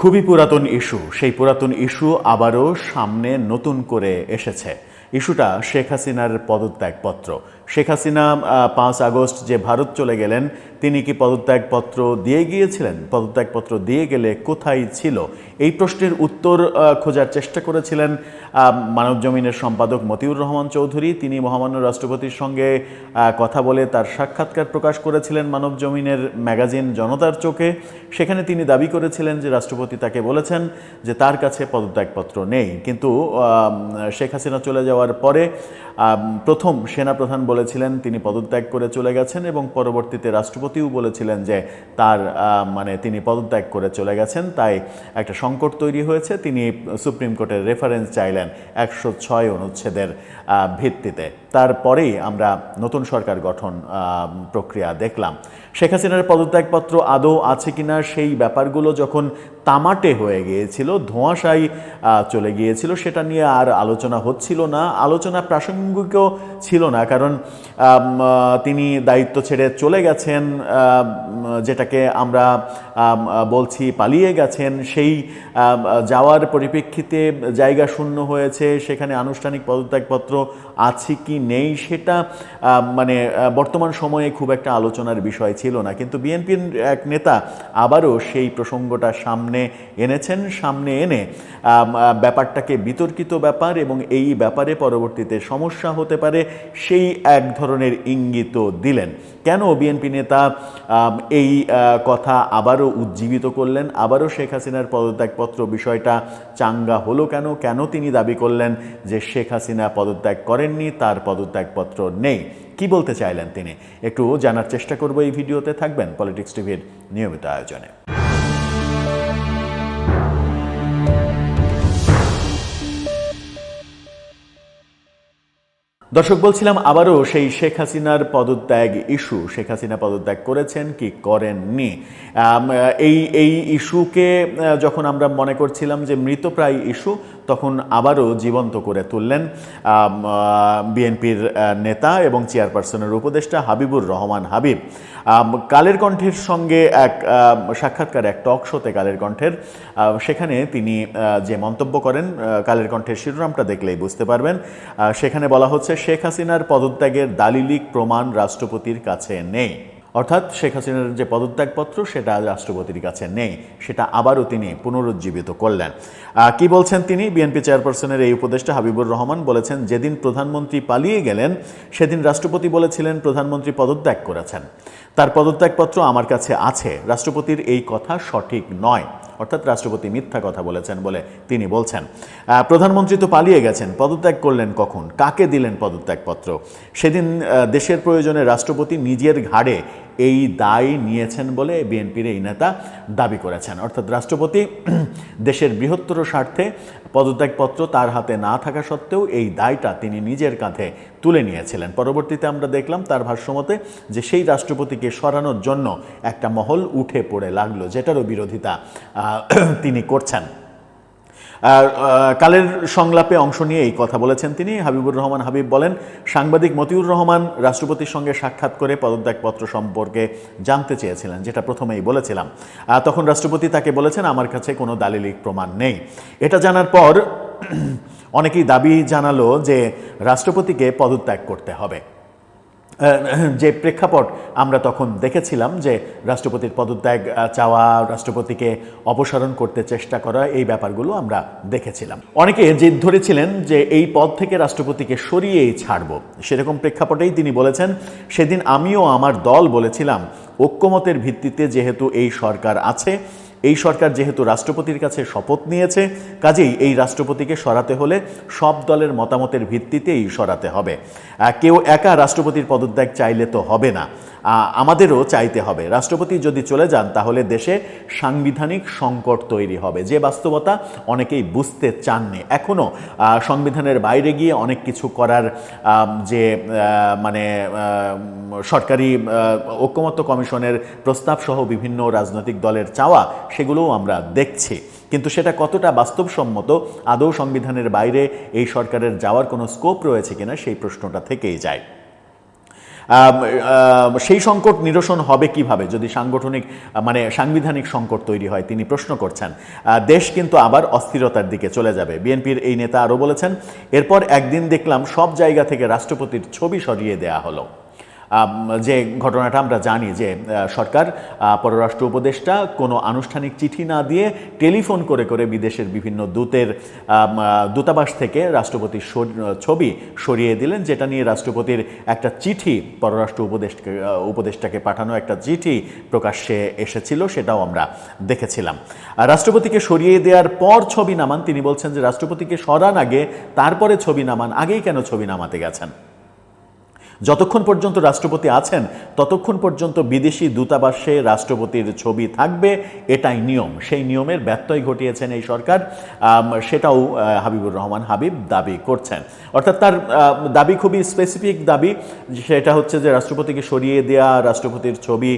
খুবই পুরাতন ইস্যু। সেই পুরাতন ইস্যু আবারও সামনে নতুন করে এসেছে। ইস্যুটা শেখ হাসিনার পদত্যাগপত্র। শেখ হাসিনা পাঁচ আগস্ট যে ভারত চলে গেলেন তিনি কি পদত্যাগপত্র দিয়ে গিয়েছিলেন? পদত্যাগপত্র দিয়ে গেলে কোথায় ছিল? এই প্রশ্নের উত্তর খোঁজার চেষ্টা করেছিলেন আহ, মানব জমিনের সম্পাদক মতিউর রহমান চৌধুরী। তিনি মহামান্য রাষ্ট্রপতির সঙ্গে কথা বলে তার সাক্ষাৎকার প্রকাশ করেছিলেন মানব জমিনের ম্যাগাজিন জনতার চোখে। সেখানে তিনি দাবি করেছিলেন যে রাষ্ট্রপতি তাকে বলেছেন যে তার কাছে পদত্যাগপত্র নেই। কিন্তু শেখ হাসিনা চলে যাওয়ার পরে প্রথম সেনাপ্রধান বলেছিলেন, তিনি পদত্যাগ করে চলে গেছেন এবং পরবর্তীতে রাষ্ট্রপতিও বলেছিলেন যে তার মানে তিনি পদত্যাগ করে চলে গেছেন। তাই একটা সংকট তৈরি হয়েছে। তিনি সুপ্রিম কোর্টের রেফারেন্স চাইলেন একশো ছয় অনুচ্ছেদের ভিত্তিতে। তারপরেই আমরা নতুন সরকার গঠন প্রক্রিয়া দেখলাম। শেখ হাসিনার পদত্যাগপত্র আদৌ আছে কিনা সেই ব্যাপারগুলো যখন তামাটে হয়ে গিয়েছিল ধোঁয়াশাই চলে গিয়েছিল সেটা নিয়ে আর আলোচনা হচ্ছিল না। আলোচনা প্রাসঙ্গিকও ছিল না কারণ তিনি দায়িত্ব ছেড়ে চলে গেছেন যেটাকে আমরা আম, বলছি, পালিয়ে গেছেন। সেই যাওয়ার পরিপ্রেক্ষিতে জায়গা শূন্য হয়েছে। সেখানে আনুষ্ঠানিক পদত্যাগপত্র আছে কি নেই সেটা মানে বর্তমান সময়ে খুব একটা আলোচনার বিষয় ছিল না। কিন্তু বিএনপির এক নেতা আবারও সেই প্রসঙ্গটা সামনে এনেছেন। সামনে এনে ব্যাপারটাকে বিতর্কিত ব্যাপার এবং এই ব্যাপারে পরবর্তীতে সমস্যা হতে পারে সেই এক ধরনের ইঙ্গিত দিলেন। কেন বিএনপি নেতা এই কথা আবারও উজ্জীবিত করলেন, আবারও শেখ হাসিনার পদত্যাগপত্র বিষয়টা চাঙ্গা হলো কেন? কেন তিনি দাবি করলেন যে শেখ হাসিনা পদত্যাগ করেননি, তার পদত্যাগপত্র নেই? কি বলতে চাইলেন তিনি? একটু জানার চেষ্টা করব এই ভিডিওতে, থাকবেন পলিটিক্স টিভির নিয়মিত আয়োজনে। দর্শক, বলছিলাম আবারও সেই শেখ হাসিনার পদত্যাগ ইস্যু। শেখ হাসিনা পদত্যাগ করেছেন, কি করেননি? এই এই ইস্যুকে যখন আমরা মনে করছিলাম যে মৃতপ্রায় ইস্যু তখন আবারও জীবন্ত করে তুললেন বিএনপির নেতা এবং চেয়ারপারসনের উপদেষ্টা হাবিবুর রহমান হাবিব। কালের কণ্ঠের সঙ্গে এক সাক্ষাৎকার, এক টক শোতে কালের কণ্ঠের সেখানে তিনি যে মন্তব্য করেন কালের কণ্ঠের শিরোনামটা দেখলেই বুঝতে পারবেন। সেখানে বলা হচ্ছে, শেখ হাসিনার পদত্যাগের দালিলিক প্রমাণ রাষ্ট্রপতির কাছে নেই। অর্থাৎ শেখ হাসিনার যে পদত্যাগপত্র, সেটা রাষ্ট্রপতির কাছে নেই। সেটা আবারও তিনি পুনরুজ্জীবিত করলেন। কি বলছেন তিনি? বিএনপি চেয়ারপারসনের এই উপদেষ্টা হাবিবুর রহমান বলেছেন, যেদিন প্রধানমন্ত্রী পালিয়ে গেলেন, সেদিন রাষ্ট্রপতি বলেছিলেন প্রধানমন্ত্রী পদত্যাগ করেছেন। তার পদত্যাগপত্র আমার কাছে আছে। রাষ্ট্রপতির এই কথা সঠিক নয়। অর্থাৎ রাষ্ট্রপতি মিথ্যা কথা বলেছেন বলে তিনি বলছেন। প্রধানমন্ত্রী তো পালিয়ে গেছেন, পদত্যাগ করলেন কখন? কাকে দিলেন পদত্যাগপত্র? সেদিন দেশের প্রয়োজনে রাষ্ট্রপতি নিজের ঘাড়ে এই দায় নিয়েছেন বলে বিএনপির এই নেতা দাবি করেছেন। অর্থাৎ রাষ্ট্রপতি দেশের বৃহত্তর স্বার্থে পদত্যাগপত্র তার হাতে না থাকা সত্ত্বেও এই দায়টা তিনি নিজের কাঁধে তুলে নিয়েছিলেন। পরবর্তীতে আমরা দেখলাম তার ভাষ্যমতে যে সেই রাষ্ট্রপতিকে সরানোর জন্য একটা মহল উঠে পড়ে লাগল, যেটারও বিরোধিতা তিনি করছেন। আর কালের সংলাপে অংশ নিয়ে এই কথা বলেছেন তিনি। হাবিবুর রহমান হাবিব বলেন, সাংবাদিক মতিউর রহমান রাষ্ট্রপতির সঙ্গে সাক্ষাৎ করে পদত্যাগপত্র সম্পর্কে জানতে চেয়েছিলেন, যেটা প্রথমেই বলেছিলাম। তখন রাষ্ট্রপতি তাকে বলেছেন, আমার কাছে কোনো দালিলিক প্রমাণ নেই। এটা জানার পর অনেকেই দাবি জানালো যে রাষ্ট্রপতিকে পদত্যাগ করতে হবে। যে প্রেক্ষাপট আমরা তখন দেখেছিলাম যে রাষ্ট্রপতির পদত্যাগ চাওয়া, রাষ্ট্রপতিকে অপসারণ করতে চেষ্টা করা, এই ব্যাপারগুলো আমরা দেখেছিলাম। অনেকে জেদ ধরেছিলেন যে এই পদ থেকে রাষ্ট্রপতিকে সরিয়েই ছাড়ব। সেরকম প্রেক্ষাপটেই তিনি বলেছেন, সেদিন আমিও আমার দল বলেছিলাম, ঐক্যমতের ভিত্তিতে যেহেতু এই সরকার আছে এই সরকার যেহেতু রাষ্ট্রপতির কাছে শপথ নিয়েছে, কাজেই এই রাষ্ট্রপতিকে সরাতে হলে সব দলের মতামতের ভিত্তিতেই সরাতে হবে। কেউ একা রাষ্ট্রপতির পদত্যাগ চাইলে তো হবে না। আমাদেরও চাইতে হবে। রাষ্ট্রপতি যদি চলে যান, তাহলে দেশে সাংবিধানিক সংকট তৈরি হবে। যে বাস্তবতা অনেকেই বুঝতে চাননি। এখনও সংবিধানের বাইরে গিয়ে অনেক কিছু করার যে মানে সরকারি ঐক্যমত্য কমিশনের প্রস্তাব সহ বিভিন্ন রাজনৈতিক দলের চাওয়া, সেগুলোও আমরা দেখছি। কিন্তু সেটা কতটা বাস্তবসম্মত, আদৌ সংবিধানের বাইরে এই সরকারের যাওয়ার কোনো স্কোপ রয়েছে কিনা, সেই প্রশ্নটা থেকেই যায়। সেই সংকট নিরসন হবে কীভাবে? যদি সাংগঠনিক মানে সাংবিধানিক সংকট তৈরি হয়, তিনি প্রশ্ন করছেন। দেশ কিন্তু আবার অস্থিরতার দিকে চলে যাবে। বিএনপির এই নেতা আরও বলেছেন, এরপর একদিন দেখলাম সব জায়গা থেকে রাষ্ট্রপতির ছবি সরিয়ে দেয়া হলো। যে ঘটনাটা আমরা জানি যে সরকার পররাষ্ট্র উপদেষ্টা কোনো আনুষ্ঠানিক চিঠি না দিয়ে টেলিফোন করে করে বিদেশের বিভিন্ন দূতের দূতাবাস থেকে রাষ্ট্রপতির ছবি সরিয়ে দিলেন যেটা নিয়ে রাষ্ট্রপতির একটা চিঠি পররাষ্ট্র উপদেষ্টাকে আহ, উপদেষ্টাকে পাঠানো একটা চিঠি প্রকাশ্যে এসেছিল সেটাও আমরা দেখেছিলাম। রাষ্ট্রপতিকে সরিয়ে দেওয়ার পর ছবি নামান তিনি বলছেন যে রাষ্ট্রপতিকে সরান আগে তারপরে ছবি নামান। আগেই কেন ছবি নামাতে গেছেন? যতক্ষণ পর্যন্ত রাষ্ট্রপতি আছেন, ততক্ষণ পর্যন্ত বিদেশি দূতাবাসে রাষ্ট্রপতির ছবি থাকবে। এটাই নিয়ম। সেই নিয়মের ব্যত্যয় ঘটিয়েছেন এই সরকার। সেটাও হাবিবুর রহমান হাবিব দাবি করছেন। অর্থাৎ তার দাবি খুবই স্পেসিফিক দাবি। সেটা হচ্ছে যে রাষ্ট্রপতিকে সরিয়ে দেওয়া রাষ্ট্রপতির ছবি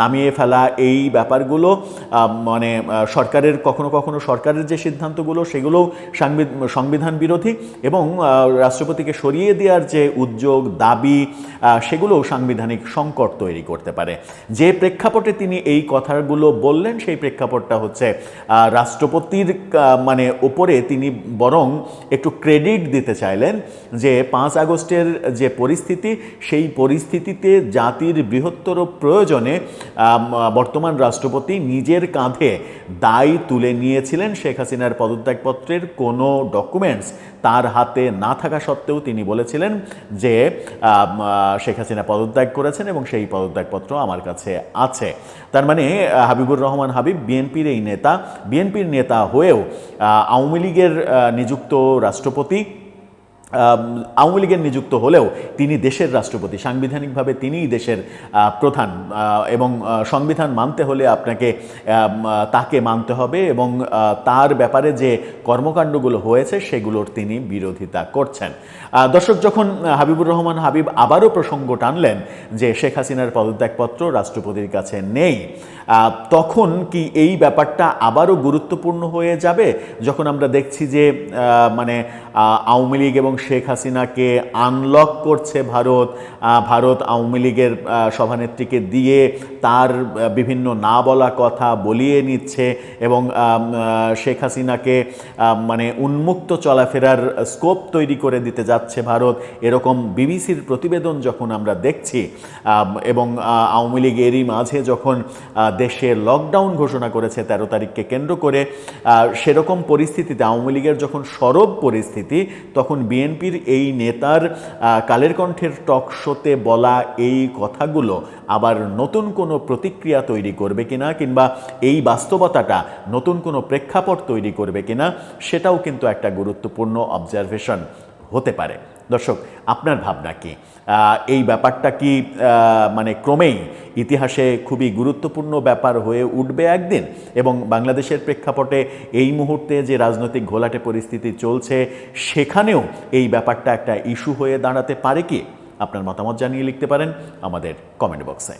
নামিয়ে ফেলা, এই ব্যাপারগুলো মানে সরকারের, কখনো কখনো সরকারের যে সিদ্ধান্তগুলো, সেগুলোও সংবিধান বিরোধী এবং রাষ্ট্রপতিকে সরিয়ে দেওয়ার যে উদ্যোগ দাবি সেগুলোও সাংবিধানিক সংকট তৈরি করতে পারে। যে প্রেক্ষাপটে তিনি এই কথাগুলো বললেন, সেই প্রেক্ষাপটটা হচ্ছে রাষ্ট্রপতির মানে ওপরে তিনি বরং একটু ক্রেডিট দিতে চাইলেন যে পাঁচ আগস্টের যে পরিস্থিতি, সেই পরিস্থিতিতে জাতির বৃহত্তর প্রয়োজনে বর্তমান রাষ্ট্রপতি নিজের কাঁধে দায় তুলে নিয়েছিলেন শেখ হাসিনার পদত্যাগপত্রের কোনো ডকুমেন্টস তার হাতে না থাকা সত্ত্বেও তিনি বলেছিলেন যে শেখ হাসিনা পদত্যাগ করেছেন এবং সেই পদত্যাগপত্র আমার কাছে আছে। তার মানে হাবিবুর রহমান হাবিব বিএনপির এই নেতা, বিএনপির নেতা হয়েও আওয়ামী লীগের নিযুক্ত রাষ্ট্রপতি আওয়ামী লীগের নিযুক্ত হলেও তিনি দেশের রাষ্ট্রপতি। সাংবিধানিকভাবে তিনিই দেশের প্রধান এবং সংবিধান মানতে হলে আপনাকে তাকে মানতে হবে এবং তার ব্যাপারে যে কর্মকাণ্ডগুলো হয়েছে সেগুলোর তিনি বিরোধিতা করছেন। দর্শক, যখন হাবিবুর রহমান হাবিব আবারও প্রসঙ্গ টানলেন যে শেখ হাসিনার পদত্যাগপত্র রাষ্ট্রপতির কাছে নেই তখন কি এই ব্যাপারটা আবারও গুরুত্বপূর্ণ হয়ে যাবে? যখন আমরা দেখছি যে মানে আওয়ামী লীগ এবং শেখ হাসিনাকে আনলক করছে ভারত ভারত আওয়ামী লীগের সভানেত্রীকে দিয়ে তার বিভিন্ন না বলা কথা বলিয়ে নিচ্ছে এবং শেখ হাসিনাকে মানে উন্মুক্ত চলাফেরার স্কোপ তৈরি করে দিতে যাচ্ছে ভারত। এরকম বিবিসির প্রতিবেদন যখন আমরা দেখছি এবং আওয়ামী লীগ এরই মাঝে যখন দেশে লকডাউন ঘোষণা করেছে তেরো তারিখকে কেন্দ্র করে। সেরকম পরিস্থিতিতে আওয়ামী লীগের যখন সরব পরিস্থিতি, তখন বিএনপির এই নেতার কালের কণ্ঠের টক শোতে বলা এই কথাগুলো আবার নতুন কোনো প্রতিক্রিয়া তৈরি করবে কিনা কিংবা এই বাস্তবতাটা নতুন কোনো প্রেক্ষাপট তৈরি করবে কিনা, সেটাও কিন্তু একটা গুরুত্বপূর্ণ অবজারভেশন হতে পারে। দর্শক, আপনার ভাবনা কি? এই ব্যাপারটা কি মানে ক্রমেই ইতিহাসে খুবই গুরুত্বপূর্ণ ব্যাপার হয়ে উঠবে একদিন? এবং বাংলাদেশের প্রেক্ষাপটে এই মুহূর্তে যে রাজনৈতিক ঘোলাটে পরিস্থিতি চলছে, সেখানেও এই ব্যাপারটা একটা ইস্যু হয়ে দাঁড়াতে পারে কি? আপনার মতামত জানিয়ে লিখতে পারেন আমাদের কমেন্ট বক্সে।